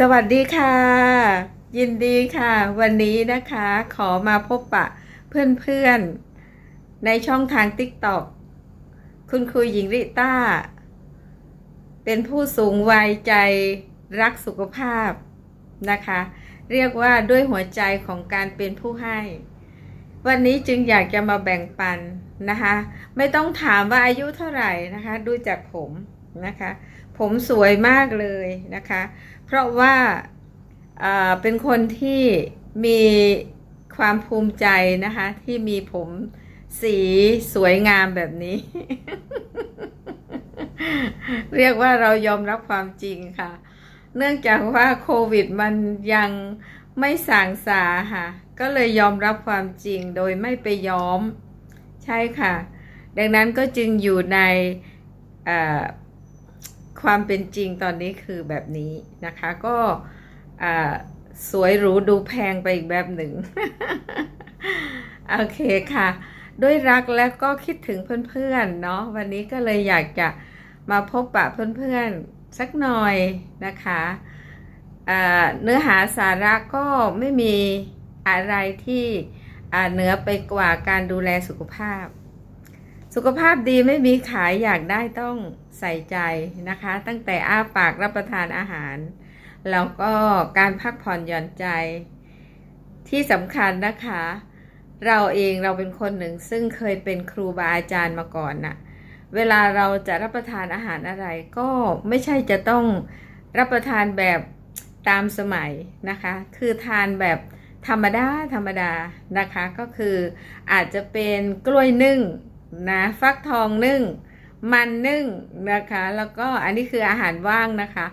สวัสดีค่ะ ยินดีค่ะ วันนี้นะคะขอมาพบปะเพื่อนๆ ในช่องทาง TikTok คุณครูหญิงริต้า เป็นผู้สูงวัยใจรักสุขภาพนะคะ เรียกว่าด้วยหัวใจของการเป็นผู้ให้ วันนี้จึงอยากจะมาแบ่งปันนะคะ ไม่ต้องถามว่าอายุเท่าไหร่นะคะ ดูจากผม นะคะ ผมสวยมากเลยนะคะ เพราะว่าเป็นคนที่มีความภูมิใจนะคะ ที่มีผมสีสวยงามแบบนี้ เรียกว่าเรายอมรับความจริงค่ะ เนื่องจากว่าโควิดมันยังไม่สางสาค่ะ ก็เลยยอมรับความจริงโดยไม่ไปย้อม ใช่ค่ะ ดังนั้นก็จึงอยู่ใน ความเป็นจริงตอนนี้คือแบบนี้นะคะ ก็สวยหรูดูแพงไปอีกแบบหนึ่ง โอเคค่ะ ด้วยรักและก็คิดถึงเพื่อนๆเนาะวันนี้ก็เลยอยากจะมาพบปะเพื่อนๆสักหน่อยนะคะเนื้อหาสาระก็ไม่มีอะไรที่เหนือไปกว่าการดูแลสุขภาพ สุขภาพดีไม่มีขายอยากได้ต้อง ใส่ใจนะคะ ตั้งแต่อ้าปากรับประทานอาหาร แล้วก็การพักผ่อนหย่อนใจ ที่สำคัญนะคะ เราเองเราเป็นคนหนึ่งซึ่งเคยเป็นครูบาอาจารย์มาก่อนน่ะเวลาเราจะรับประทานอาหารอะไร ก็ไม่ใช่จะต้องรับประทานแบบตามสมัยนะคะ คือทานแบบธรรมดาธรรมดานะคะ ก็คืออาจจะเป็นกล้วยนึ่งนะฟักทองนึ่ง มันนึ่งนะคะ แล้วก็อันนี้คืออาหารว่างนะคะ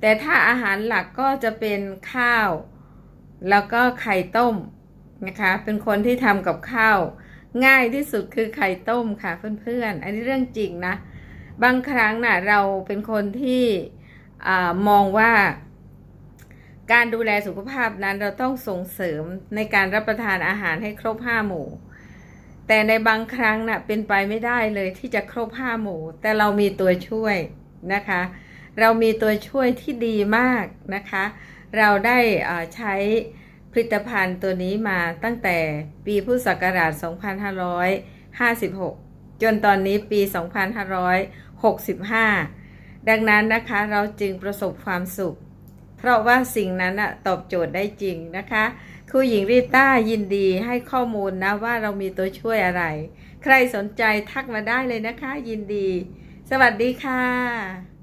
แต่ถ้าอาหารหลักก็จะเป็นข้าว แล้วก็ไข่ต้มนะคะ เป็นคนที่ทำกับข้าว ง่ายที่สุดคือไข่ต้มค่ะเพื่อนๆ อันนี้เรื่องจริงนะ บางครั้งน่ะเราเป็นคนที่อมองว่า การดูแลสุขภาพนั้นเราต้องส่งเสริมในการรับประทานอาหารให้ครบห้าหมู่ แต่ในบางครั้งน่ะเป็นไปไม่ได้เลยที่จะครบห้าหมู่แต่เรามีตัวช่วยนะคะ เรามีตัวช่วยที่ดีมากนะคะ เราได้อ่อใช้ผลิตภัณฑ์ตัวนี้มาตั้งแต่ปีพุทธศักราช 2556 จนตอนนี้ปี 2565 ดังนั้นนะคะเราจึงประสบความสุข เพราะว่าสิ่งนั้นอะตอบโจทย์ได้จริงนะคะ ครูหญิงริต้ายินดีให้ข้อมูลนะว่าเรามีตัวช่วยอะไร ใครสนใจทักมาได้เลยนะคะ ยินดี สวัสดีค่ะ